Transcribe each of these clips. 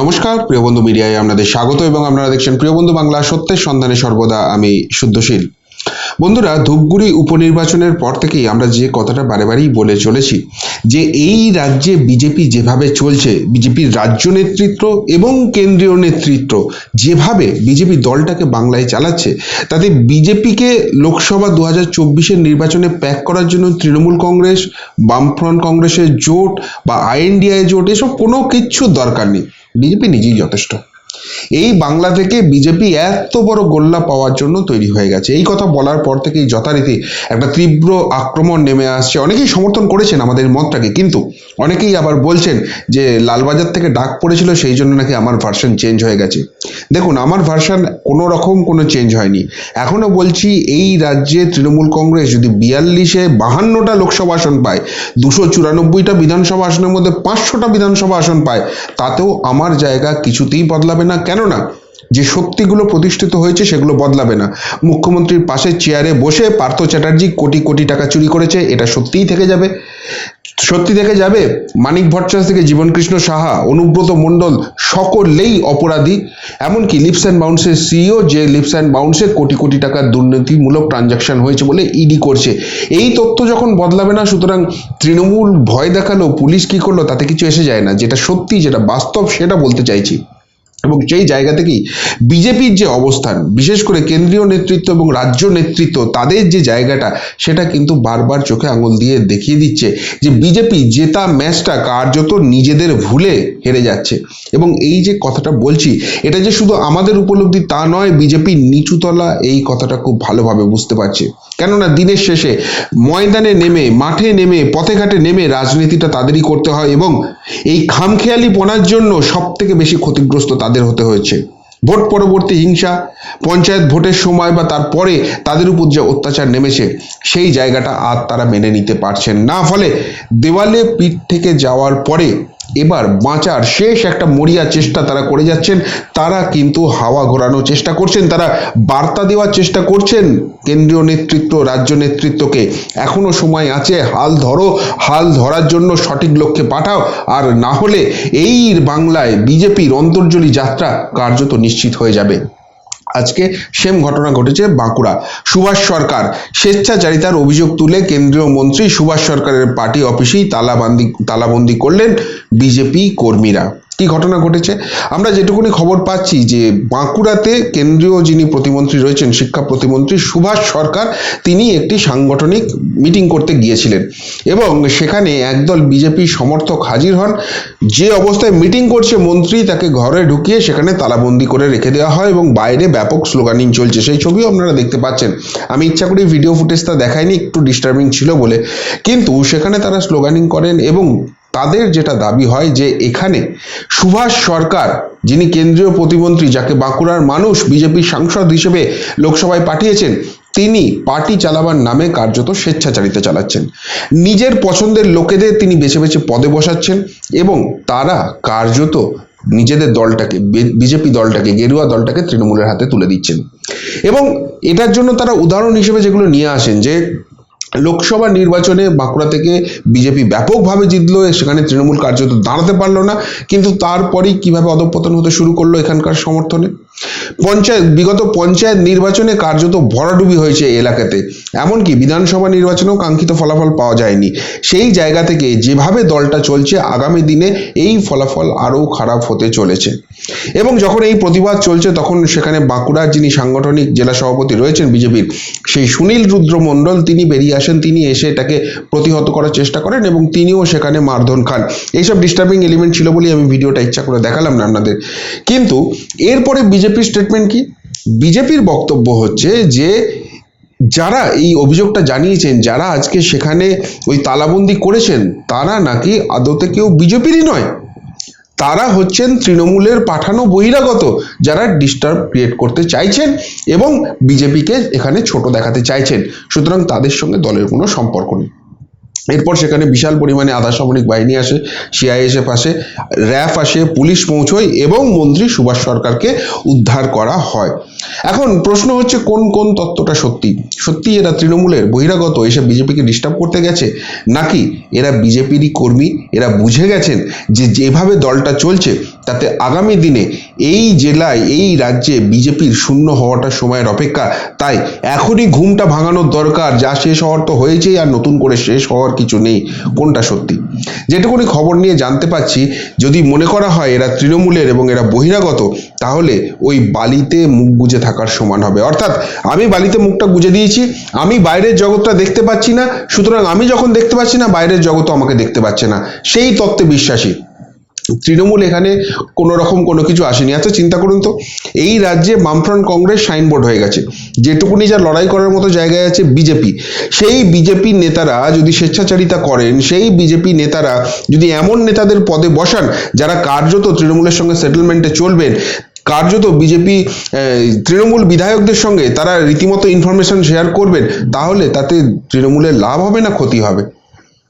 নমস্কার, প্রিয় বন্ধু মিডিয়ায় আপনাদের স্বাগত এবং আপনারা দেখছেন প্রিয় বন্ধু বাংলা, সত্যের সন্ধানে সর্বদা আমি শুদ্ধশীল। বন্ধুরা, ধূপগুড়ি উপনির্বাচনের পর থেকেই আমরা যে কথাটা বারে বারেই বলে চলেছি, যে এই রাজ্যে বিজেপি যেভাবে চলছে, বিজেপির রাজ্য নেতৃত্ব এবং কেন্দ্রীয় নেতৃত্ব যেভাবে বিজেপি দলটাকে বাংলায় চালাচ্ছে, তাতে বিজেপিকে লোকসভা দু হাজার চব্বিশের নির্বাচনে প্যাক করার জন্য তৃণমূল কংগ্রেস, বামফ্রন্ট কংগ্রেসের জোট বা আইএনডিআই জোট, এসব কোনো কিচ্ছুর দরকার নেই। বিজেপি নিজেই যথেষ্ট। এই বাংলা থেকে বিজেপি এত বড় গোল্লা পাওয়ার জন্য তৈরি হয়ে গেছে। এই কথা বলার পর থেকেই যথারীতি একটা তীব্র আক্রমণ নেমে আসছে। অনেকেই সমর্থন করেছেন আমাদের মতটাকে, কিন্তু অনেকেই আবার বলছেন যে লালবাজার থেকে ডাক পড়েছিল, সেই জন্য নাকি আমার ভার্সন চেঞ্জ হয়ে গেছে। দেখুন, আমার ভার্সান কোনো রকম কোনো চেঞ্জ হয়নি। এখনও বলছি, এই রাজ্যে তৃণমূল কংগ্রেস যদি বিয়াল্লিশে বাহান্নটা লোকসভা আসন পায়, দুশো চুরানব্বইটা বিধানসভা আসনের মধ্যে পাঁচশোটা বিধানসভা আসন পায়, তাতেও আমার জায়গা কিছুতেই বদলাবে না। কেননা, যে শক্তিগুলো প্রতিষ্ঠিত হয়েছে সেগুলো বদলাবে না। মুখ্যমন্ত্রীর পাশে চেয়ারে বসে পার্থ চ্যাটার্জি কোটি কোটি টাকা চুরি করেছে, এটা সত্যিই থেকে যাবে। সত্যি দেখে যাবে? মানিক ভট্টাচার্য থেকে জীবনকৃষ্ণ সাহা, অনুব্রত মণ্ডল সকলেই অপরাধী। এমনকি লিপস অ্যান্ড বাউন্সের সিইও যে লিপস অ্যান্ড বাউন্সে কোটি কোটি টাকার দুর্নীতিমূলক ট্রানজাকশন হয়েছে বলে ইডি করছে। এই তথ্য যখন বদলাবে না, সুতরাং তৃণমূল ভয় দেখাল, পুলিশ কি করল, তাতে কিছু এসে যায় না। যেটা সত্যি, যেটা বাস্তব, সেটা বলতে চাইছি। এবং সেই জায়গা থেকেই বিজেপির যে অবস্থান, বিশেষ করে কেন্দ্রীয় নেতৃত্ব এবং রাজ্য নেতৃত্ব, তাদের যে জায়গাটা, সেটা কিন্তু বারবার চোখে আঙুল দিয়ে দেখিয়ে দিচ্ছে যে বিজেপি জেতা ম্যাচটা কার্যত নিজেদের ভুলে হেরে যাচ্ছে। এবং এই যে কথাটা বলছি, এটা যে শুধু আমাদের উপলব্ধি তা নয় বিজেপির নিচুতলা এই কথাটা খুব ভালোভাবে বুঝতে পারছে। কেননা দিনের শেষে ময়দানে নেমে, মাঠে নেমে, পথে ঘাটে নেমে রাজনীতিটা তাদেরই করতে হয় এবং এই খামখেয়ালি পনার জন্য সব থেকে বেশি ক্ষতিগ্রস্ত তাদের হতে হয়েছে। ভোট পরবর্তী হিংসা, পঞ্চায়েত ভোটের সময় বা তারপরে তাদের উপর যে অত্যাচার নেমেছে, সেই জায়গাটা আর তারা মেনে নিতে পারছেন না। ফলে দেওয়ালে পিঠ থেকে যাওয়ার পরে এবার বাঁচার শেষ একটা মরিয়া চেষ্টা তারা করে যাচ্ছেন। তারা কিন্তু হাওয়া ঘোরানোর চেষ্টা করছেন, তারা বার্তা দেওয়ার চেষ্টা করছেন কেন্দ্রীয় নেতৃত্ব, রাজ্য নেতৃত্বকে। এখনও সময় আছে, হাল ধরো, হাল ধরার জন্য সঠিক লক্ষ্যে পাঠাও। আর না হলে এই বাংলায় বিজেপির অন্তর্জলী যাত্রা কার্যত নিশ্চিত হয়ে যাবে। আজকে সেম ঘটনা ঘটেছে বাঁকুড়া। সুভাষ সরকার স্বেচ্ছাচারিতার অভিযোগ তুলে কেন্দ্রীয় মন্ত্রী সুভাষ সরকারের পার্টি অফিসেই তালাবান্দি তালাবন্দি করলেন বিজেপি কর্মীরা। কি ঘটনা ঘটেছে? আমরা যেটুকুনি খবর পাচ্ছি যে বাঁকুড়াতে কেন্দ্রীয় যিনি প্রতিমন্ত্রী রয়েছেন, শিক্ষা প্রতিমন্ত্রী সুভাষ সরকার, তিনি একটি সাংগঠনিক মিটিং করতে গিয়েছিলেন। এবং সেখানে একদল বিজেপি সমর্থক হাজির হন। যে অবস্থায় মিটিং করছে মন্ত্রী, তাকে ঘরে ঢুকিয়ে সেখানে তালাবন্দি করে রেখে দেওয়া হয় এবং বাইরে ব্যাপক স্লোগানিং চলছে। সেই ছবিও আপনারা দেখতে পাচ্ছেন। আমি ইচ্ছা করি ভিডিও ফুটেজটা দেখাইনি একটু ডিস্টার্বিং ছিল বলে। কিন্তু সেখানে তারা স্লোগানিং করেন এবং তাদের যেটা দাবি হয় যে এখানে সুভাষ সরকার, যিনি কেন্দ্রীয় প্রতিমন্ত্রী, যাকে বাঁকুড়ার মানুষ বিজেপির সাংসদ হিসেবে লোকসভায় পাঠিয়েছেন, তিনি পার্টি চালাবার নামে কার্যত স্বেচ্ছাচারিতা চালাচ্ছেন। নিজের পছন্দের লোকেদের তিনি বেছে বেছে পদে বসাচ্ছেন এবং তারা কার্যত নিজেদের দলটাকে বিজেপি দলটাকে, গেরুয়া দলটাকে তৃণমূলের হাতে তুলে দিচ্ছেন। এবং এটার জন্য তারা উদাহরণ হিসেবে যেগুলো নিয়ে আসেন যে লোকসভা নির্বাচনে বাঁকুড়া থেকে বিজেপি ব্যাপকভাবে জিতলো সেখানে তৃণমূল কার্যত দাঁড়াতে পারল না। কিন্তু তারপরেই কীভাবে অধঃপতন হতে শুরু করল এখানকার সমর্থনে? পঞ্চায়েত, বিগত পঞ্চায়েত নির্বাচনে কার্যত ভরাডুবি হয়েছে এলাকাতে। এমনকি বিধানসভা নির্বাচনেও কাঙ্ক্ষিত ফলাফল পাওয়া যায়নি। সেই জায়গা থেকে যেভাবে দলটা চলছে, আগামী দিনে এই ফলাফল আরও খারাপ হতে চলেছে। এবং যখন এই প্রতিবাদ চলছে, তখন সেখানে বাঁকুড়ার যিনি সাংগঠনিক জেলা সভাপতি রয়েছেন বিজেপির, সেই সুনীল রুদ্র মণ্ডল তিনি বেরিয়ে আসেন। তিনি এসে এটাকে প্রতিহত করার চেষ্টা করেন এবং তিনিও সেখানে মারধন খান। এইসব ডিস্টার্বিং এলিমেন্ট ছিল বলেই আমি ভিডিওটা ইচ্ছা করে দেখালাম না আপনাদের। কিন্তু এরপরে বিজেপির স্টেটমেন্ট কি? বিজেপির বক্তব্য হচ্ছে যে, যারা এই অভিযোগটা জানিয়েছেন, যারা আজকে সেখানে ওই তালাবন্দি করেছেন, তারা নাকি আদতে কেউ বিজেপিরই নয়। তারা হচ্ছেন তৃণমূলের পাঠানো বহিরাগত যারা ডিস্টার্ব ক্রিয়েট করতে চাইছেন এবং বিজেপিকে এখানে ছোট দেখাতে চাইছেন। সুতরাং তাদের সঙ্গে দলের কোনো সম্পর্ক নেই। এরপর সেখানে বিশাল পরিমাণে আধা সামরিক বাহিনী আসে সিআইএসএফ আসে, র্যাফ আসে, পুলিশ পৌঁছয় এবং মন্ত্রী সুভাষ সরকারকে উদ্ধার করা হয়। এখন প্রশ্ন হচ্ছে, কোন কোন তত্ত্বটা সত্যি? সত্যি এরা তৃণমূলের বহিরাগত, এসে বিজেপিকে ডিস্টার্ব করতে গেছে? নাকি এরা বিজেপিরই কর্মী? এরা বুঝে গেছেন যে যেভাবে দলটা চলছে, তাতে আগামী দিনে এই জেলায়, এই রাজ্যে বিজেপির শূন্য হওয়াটা সময়ের অপেক্ষা। তাই এখনই ঘুমটা ভাঙানোর দরকার, যা শেষ হওয়ার তো হয়েছেই, আর নতুন করে শেষ হওয়ার কিছু নেই। কোনটা সত্যি? যেটুকুনি খবর নিয়ে জানতে পাচ্ছি যদি মনে করা হয় এরা তৃণমূলের এবং এরা বহিরাগত, তাহলে ওই বালিতে মুখ গুজে থাকার সমান হবে। অর্থাৎ আমি বালিতে মুখটা গুজে দিয়েছি, আমি বাইরের জগৎটা দেখতে পাচ্ছি না, সুতরাং আমি যখন দেখতে পাচ্ছি না, বাইরের জগৎও আমাকে দেখতে পাচ্ছে না। সেই তত্ত্বে বিশ্বাসী। তৃণমূল এখানে কোনো রকম কোনো কিছু আসেনি। আচ্ছা চিন্তা করুন তো। এই রাজ্যে বামফ্রন্ট কংগ্রেস সাইনবোর্ড হয়ে গেছে। যেটুকুনি যা লড়াই করার মতো জায়গায় আছে বিজেপি। সেই বিজেপি নেতারা যদি স্বেচ্ছাচারিতা করেন, সেই বিজেপি নেতারা যদি এমন নেতাদের পদে বসান, যারা কার্যত তৃণমূলের সঙ্গে সেটেলমেন্টে চলবেন কার্যত বিজেপি তৃণমূল বিধায়কদের সঙ্গে তারা রীতিমতো ইনফরমেশন শেয়ার করবেন, তাহলে তাতে তৃণমূলের লাভ হবে না ক্ষতি হবে?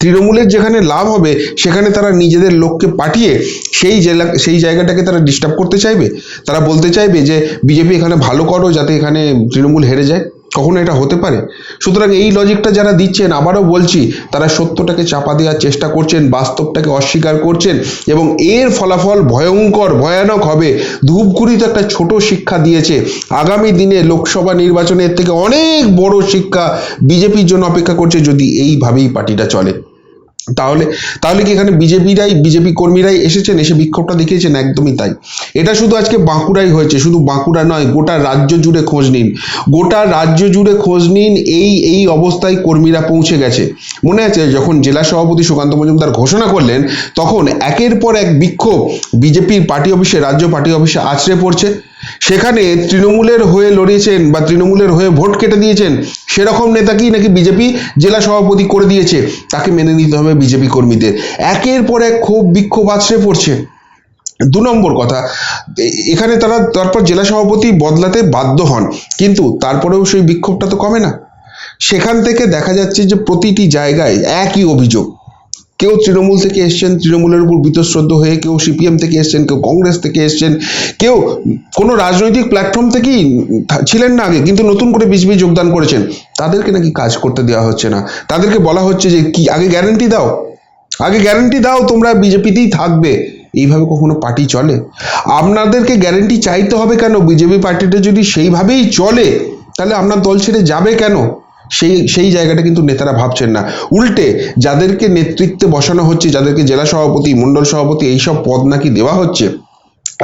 তৃণমূলের যেখানে লাভ হবে, সেখানে তারা নিজেদের লোককে পাঠিয়ে সেই জেলা, সেই জায়গাটাকে তারা ডিস্টার্ব করতে চাইবে? তারা বলতে চাইবে যে, বিজেপি এখানে ভালো করো, যাতে এখানে তৃণমূল হেরে যায়। কখনো এটা হতে পারে? সুতরাং এই লজিকটা যারা দিচ্ছেন, আবারও বলছি, তারা সত্যটাকে চাপা দেওয়ার চেষ্টা করছেন, বাস্তবটাকে অস্বীকার করছেন এবং এর ফলাফল ভয়ঙ্কর, ভয়ানক হবে। ধূপগুড়ি তো একটা ছোট শিক্ষা দিয়েছে। আগামী দিনে লোকসভা নির্বাচনের থেকে অনেক বড় শিক্ষা বিজেপির জন্য অপেক্ষা করছে যদি এইভাবেই পার্টিটা চলে। তাহলে তাহলে কি এখানে বিজেপিরাই, বিজেপি কর্মীরাই এসেছেন? এসে বিক্ষোভটা দেখিয়েছেন? একদমই তাই। এটা শুধু আজকে বাঁকুড়াই হয়েছে, শুধু বাঁকুড়া নয়, গোটা রাজ্য জুড়ে খোঁজ নিন। গোটা রাজ্য জুড়ে খোঁজ নিন, এই এই অবস্থায় কর্মীরা পৌঁছে গেছে। মনে আছে, যখন জেলা সভাপতি সুকান্ত মজুমদার ঘোষণা করলেন, তখন একের পর এক বিক্ষোভ বিজেপির পার্টি অফিসে, রাজ্য পার্টি অফিসে আছড়ে পড়ছে। সেখানে তৃণমূলের হয়ে লড়িয়েছেন বা তৃণমূলের হয়ে ভোট কেটে দিয়েছেন, সেরকম নেতাকেই নাকি বিজেপি জেলা সভাপতি করে দিয়েছে, তাকে মেনে নিতে হবে বিজেপি কর্মীদের। একের পর এক ক্ষোভ, বিক্ষোভ আছড়ে পড়ছে। দু নম্বর কথা এখানে তারা তারপর জেলা সভাপতি বদলাতে বাধ্য হন, কিন্তু তারপরেও সেই বিক্ষোভটা তো কমে না। সেখান থেকে দেখা যাচ্ছে যে প্রতিটি জায়গায় একই অভিযোগ। কেউ তৃণমূল থেকে এসছেন, তৃণমূলের উপর বীতশ্রদ্ধ হয়ে কেউ সিপিএম থেকে এসছেন, কেউ কংগ্রেস থেকে এসছেন, কেউ কোনো রাজনৈতিক প্ল্যাটফর্ম থেকেই ছিলেন না আগে, কিন্তু নতুন করে বিজেপি যোগদান করেছেন। তাদেরকে নাকি কাজ করতে দেওয়া হচ্ছে না। তাদেরকে বলা হচ্ছে যে, কি, আগে গ্যারান্টি দাও। আগে গ্যারান্টি দাও, তোমরা বিজেপিতেই থাকবে। এইভাবে কখনো পার্টি চলে? আপনাদেরকে গ্যারেন্টি চাইতে হবে কেন? বিজেপি পার্টিটা যদি সেইভাবেই চলে, তাহলে আপনার দল ছেড়ে যাবে কেন? সেই সেই জায়গাটা কিন্তু নেতারা ভাবছেন না। উল্টে যাদেরকে নেতৃত্বে বসানো হচ্ছে, যাদেরকে জেলা সভাপতি মণ্ডল সভাপতি, এইসব পদ নাকি দেওয়া হচ্ছে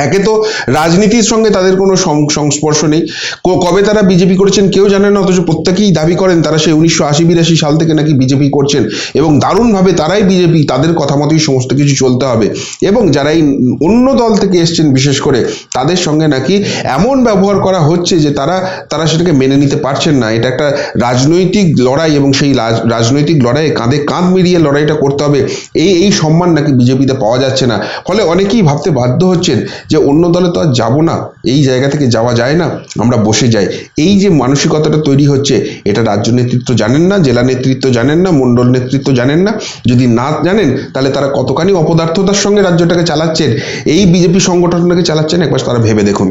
একে তো রাজনীতির সঙ্গে তাদের কোনো সংস্পর্শ নেই। কবে তারা বিজেপি করেছেন কেউ জানে না, অথচ প্রত্যেকেই দাবি করেন তারা সেই উনিশশো আশি বিরাশি সাল থেকে নাকি বিজেপি করছেন এবং দারুণভাবে তারাই বিজেপি, তাদের কথা মতোই সমস্ত কিছু চলতে হবে। এবং যারা এই অন্য দল থেকে এসছেন, বিশেষ করে তাদের সঙ্গে নাকি এমন ব্যবহার করা হচ্ছে যে তারা তারা সেটাকে মেনে নিতে পারছেন না। এটা একটা রাজনৈতিক লড়াই এবং সেই রাজ- রাজনৈতিক লড়াইয়ে কাঁধে কাঁধ মিলিয়ে লড়াইটা করতে হবে। এই এই সম্মান নাকি বিজেপিতে পাওয়া যাচ্ছে না। ফলে অনেকেই ভাবতে বাধ্য হচ্ছেন যে অন্য দলে তো আর যাব না, এই জায়গা থেকে যাওয়া যায় না, আমরা বসে যাই। এই যে মানসিকতাটা তৈরি হচ্ছে, এটা রাজ্য নেতৃত্ব জানেন না, জেলা নেতৃত্ব জানেন না মণ্ডল নেতৃত্ব জানেন না। যদি না জানেন, তাহলে তারা কতখানি অপদার্থতার সঙ্গে রাজ্যটাকে চালাচ্ছেন? এই বিজেপি সংগঠনটাকে চালাচ্ছেন, একবার তারা ভেবে দেখুন।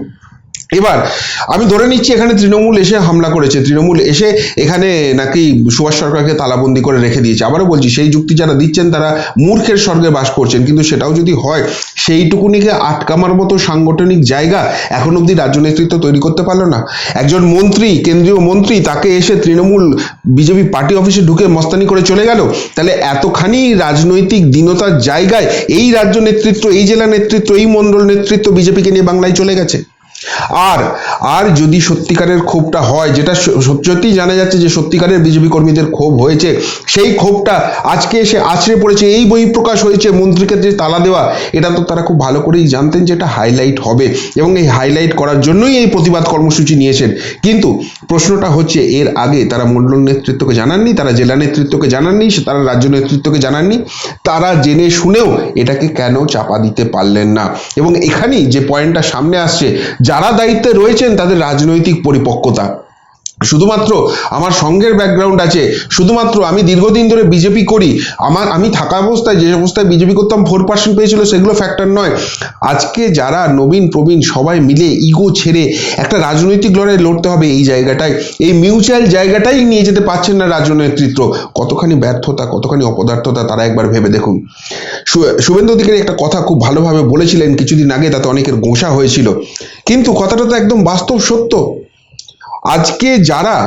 এবার আমি ধরে নিচ্ছি এখানে তৃণমূল এসে হামলা করেছে। তৃণমূল এসে এখানে নাকি সুভাষ সরকারকে তালাবন্দি করে রেখে দিয়েছে। আবারও বলছি, সেই যুক্তি যারা দিচ্ছেন তারা মূর্খের স্বর্গে বাস করছেন। কিন্তু সেটাও যদি হয়, সেইটুকুনিকে আটকামার মতো সাংগঠনিক জায়গা এখন অবধি রাজ্য নেতৃত্ব তৈরি করতে পারল না। একজন মন্ত্রী, কেন্দ্রীয় মন্ত্রী, তাকে এসে তৃণমূল বিজেপি পার্টি অফিসে ঢুকে মস্তানি করে চলে গেল। তাহলে এতখানি রাজনৈতিক দীনতার জায়গায় এই রাজ্য নেতৃত্ব, এই জেলা নেতৃত্ব, এই মণ্ডল নেতৃত্ব বিজেপিকে নিয়ে বাংলায় চলে গেছে? আর আর যদি সত্যিকারের ক্ষোভটা হয়, যেটা স- সত্যি জানা যাচ্ছে যে সত্যিকারের বিজেপি কর্মীদের ক্ষোভ হয়েছে, সেই ক্ষোভটা আজকে এসে আছড়ে পড়েছে, এই বই প্রকাশ হয়েছে মন্ত্রীকে যে তালা দেওয়া, এটা তো তারা খুব ভালো করেই জানতেন যে এটা হাইলাইট হবে এবং এই হাইলাইট করার জন্যই এই প্রতিবাদ কর্মসূচি নিয়েছেন। কিন্তু প্রশ্নটা হচ্ছে, এর আগে তারা মণ্ডল নেতৃত্বকে জানাননি, তারা জেলা নেতৃত্বকে জানাননি তারা রাজ্য নেতৃত্বকে জানাননি, তারা জেনে শুনেও এটাকে কেন চাপা দিতে পারলেন না? এবং এখানেই যে পয়েন্টটা সামনে আসছে যারা দায়িত্বে রয়েছেন তাদের রাজনৈতিক পরিপক্কতা। শুধুমাত্র আমার সঙ্গের ব্যাকগ্রাউন্ড আছে, শুধুমাত্র আমি দীর্ঘদিন ধরে বিজেপি করি, আমার, আমি থাকা অবস্থায় যে অবস্থায় বিজেপি করতাম ফোর পার্সেন্ট পেয়েছিল, সেগুলো ফ্যাক্টর নয়। আজকে যারা নবীন, প্রবীণ সবাই মিলে ইগো ছেড়ে একটা রাজনৈতিক লড়াই লড়তে হবে এই জায়গাটায়, এই মিউচুয়াল জায়গাটাই নিয়ে যেতে পারছেন না রাজ্য নেতৃত্ব কতখানি ব্যর্থতা, কতখানি অপদার্থতা, তারা একবার ভেবে দেখুন। শুভেন্দু অধিকারী একটা কথা খুব ভালোভাবে বলেছিলেন কিছুদিন আগে, তাতে অনেকের গোঁসা হয়েছিল। কিন্তু কথাটা তো একদম বাস্তব সত্য। আজকে যারা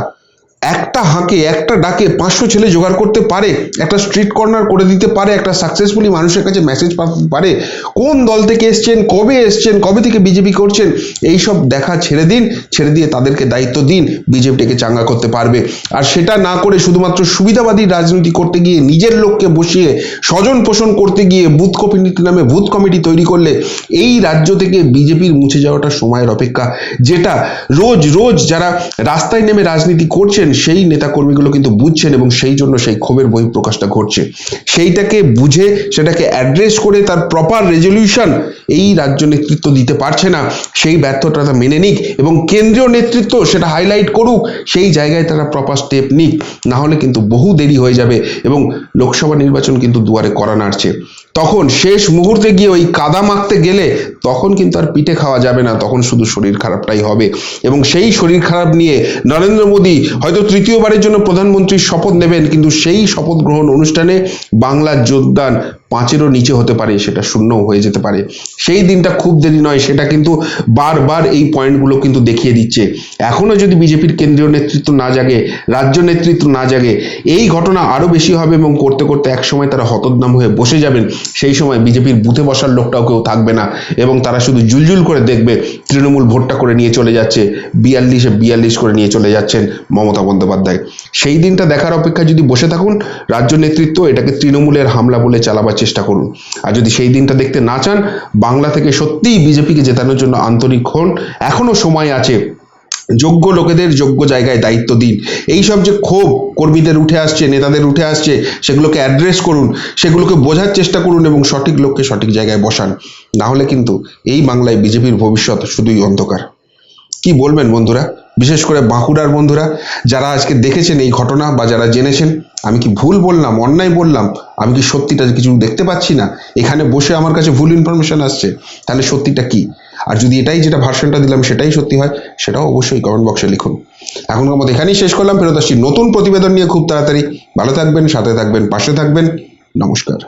একটা হাঁকে, একটা ডাকে পাঁচশো ছেলে জোগাড় করতে পারে, একটা স্ট্রিট কর্নার করে দিতে পারে, একটা সাকসেসফুলি মানুষের কাছে মেসেজ পাঠাতে পারে, কোন দল থেকে এসছেন, কবে এসছেন, কবে থেকে বিজেপি করছেন এই সব দেখা ছেড়ে দিন, ছেড়ে দিয়ে তাদেরকে দায়িত্ব দিন বিজেপিটাকে চাঙ্গা করতে পারবে। আর সেটা না করে শুধুমাত্র সুবিধাবাদী রাজনীতি করতে গিয়ে নিজের লোককে বসিয়ে স্বজন পোষণ করতে গিয়ে বুথ কমিটি নামে বুথ কমিটি তৈরি করলে এই রাজ্য থেকে বিজেপির মুছে যাওয়াটা সময়ের অপেক্ষা। যেটা রোজ রোজ যারা রাস্তায় নেমে রাজনীতি করছেন সেই নেতাকর্মীগুলো কিন্তু বুঝছেন এবং সেই জন্য সেই ক্ষোভের বহিঃপ্রকাশটা ঘটছে। সেইটাকে বুঝে সেটাকে অ্যাড্রেস করে তার প্রপার রেজলিউশন এই রাজ্য নেতৃত্ব দিতে পারছে না, সেই ব্যর্থতা মেনে নিক এবং কেন্দ্রীয় নেতৃত্ব সেটা হাইলাইট করুক, সেই জায়গায় তারা প্রপার স্টেপ নিক। না হলে কিন্তু বহু দেরি হয়ে যাবে এবং লোকসভা নির্বাচন কিন্তু দুয়ারে করা নাড়ছে। তখন শেষ মুহূর্তে গিয়ে ওই কাদা মাখতে গেলে তখন কিন্তু আর পিঠে খাওয়া যাবে না, তখন শুধু শরীর খারাপটাই হবে। এবং সেই শরীর খারাপ নিয়ে নরেন্দ্র মোদী হয়তো তৃতীয়বারের জন্য প্রধানমন্ত্রী শপথ নেবেন কিন্তু সেই শপথ গ্রহণ অনুষ্ঠানে বাংলার যোগদান পাঁচেরও নিচে হতে পারে, সেটা শূন্যও হয়ে যেতে পারে। সেই দিনটা খুব দেরি নয়, সেটা কিন্তু বারবার এই পয়েন্টগুলো কিন্তু দেখিয়ে দিচ্ছে। এখনও যদি বিজেপির কেন্দ্রীয় নেতৃত্ব না জাগে, রাজ্য নেতৃত্ব না জাগে, এই ঘটনা আরও বেশি হবে এবং করতে করতে একসময় তারা হতোদ্দাম হয়ে বসে যাবেন। সেই সময় বিজেপির বুথে বসার লোকটাও কেউ থাকবে না এবং তারা শুধু জুলজুল করে দেখবে, তৃণমূল ভোটটা করে নিয়ে চলে যাচ্ছে, বিয়াল্লিশে বিয়াল্লিশ করে নিয়ে চলে যাচ্ছেন মমতা বন্দ্যোপাধ্যায়। সেই দিনটা দেখার অপেক্ষায় যদি বসে থাকুন, রাজ্য নেতৃত্ব এটাকে তৃণমূলের হামলা বলে চালাবার চেষ্টা করুন। আর যদি সেই দিনটা দেখতে না চান, বাংলা থেকে সত্যিই বিজেপিকে জেতানোর জন্য আন্তরিক হন। এখনও সময় আছে। যোগ্য লোকেদের যোগ্য জায়গায় দায়িত্ব দিন। এই সব যে ক্ষোভ কর্মীদের উঠে আসছে, নেতাদের উঠে আসছে, সেগুলোকে অ্যাড্রেস করুন। সেগুলোকে বোঝার চেষ্টা করুন এবং সঠিক লোককে সঠিক জায়গায় বসান। না হলে কিন্তু এই বাংলায় বিজেপির ভবিষ্যৎ শুধুই অন্ধকার। কি বলবেন বন্ধুরা? বিশেষ করে বাঁকুড়ার বন্ধুরা, যারা আজকে দেখেছেন এই ঘটনা বা যারা জেনেছেন, আমি কি ভুল বললাম, অন্যায় বললাম? আমি কি সত্যিটা কিছু দেখতে পাচ্ছি না? এখানে বসে আমার কাছে ভুল ইনফরমেশন আসছে, তাহলে সত্যিটা কি? আর যদি এটাই যেটা ভার্সনটা দিলাম, সেটাই সত্যি হয়, সেটাও অবশ্যই কমেন্ট বক্সে লিখুন। এখনকার মতো এখানেই শেষ করলাম, ফেরত আসছি নতুন প্রতিবেদন নিয়ে খুব তাড়াতাড়ি। ভালো থাকবেন, সাথে থাকবেন, পাশে থাকবেন। নমস্কার।